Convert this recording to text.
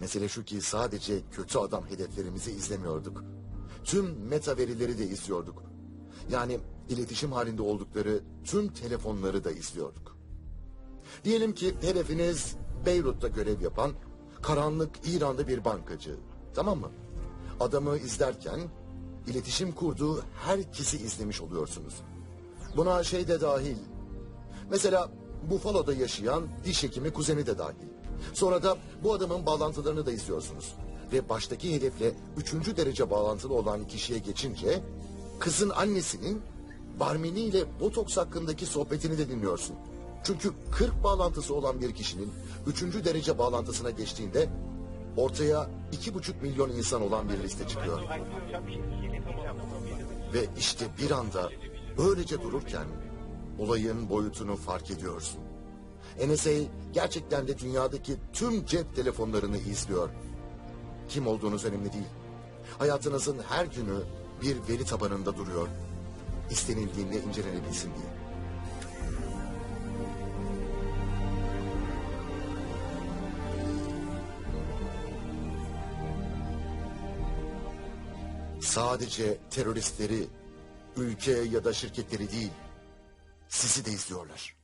Mesele şu ki sadece kötü adam hedeflerimizi izlemiyorduk. Tüm meta verileri de izliyorduk. Yani iletişim halinde oldukları tüm telefonları da izliyorduk. Diyelim ki hedefiniz Beyrut'ta görev yapan karanlık İran'da bir bankacı. Tamam mı? Adamı izlerken iletişim kurduğu herkesi izlemiş oluyorsunuz. Buna şey de dahil. Mesela Buffalo'da yaşayan diş hekimi kuzeni de dahil. Sonra da bu adamın bağlantılarını da izliyorsunuz. Ve baştaki hedefle üçüncü derece bağlantılı olan kişiye geçince... ...kızın annesinin Barmeni ile botoks hakkındaki sohbetini de dinliyorsun. Çünkü 40 bağlantısı olan bir kişinin üçüncü derece bağlantısına geçtiğinde... ...ortaya iki buçuk milyon insan olan bir liste çıkıyor. Ve işte bir anda böylece dururken olayın boyutunu fark ediyorsun. NSA gerçekten de dünyadaki tüm cep telefonlarını izliyor. Kim olduğunuz önemli değil. Hayatınızın her günü bir veri tabanında duruyor. İstenildiğinde incelenebilsin diye. Sadece teröristleri, ülke ya da şirketleri değil, sizi de izliyorlar.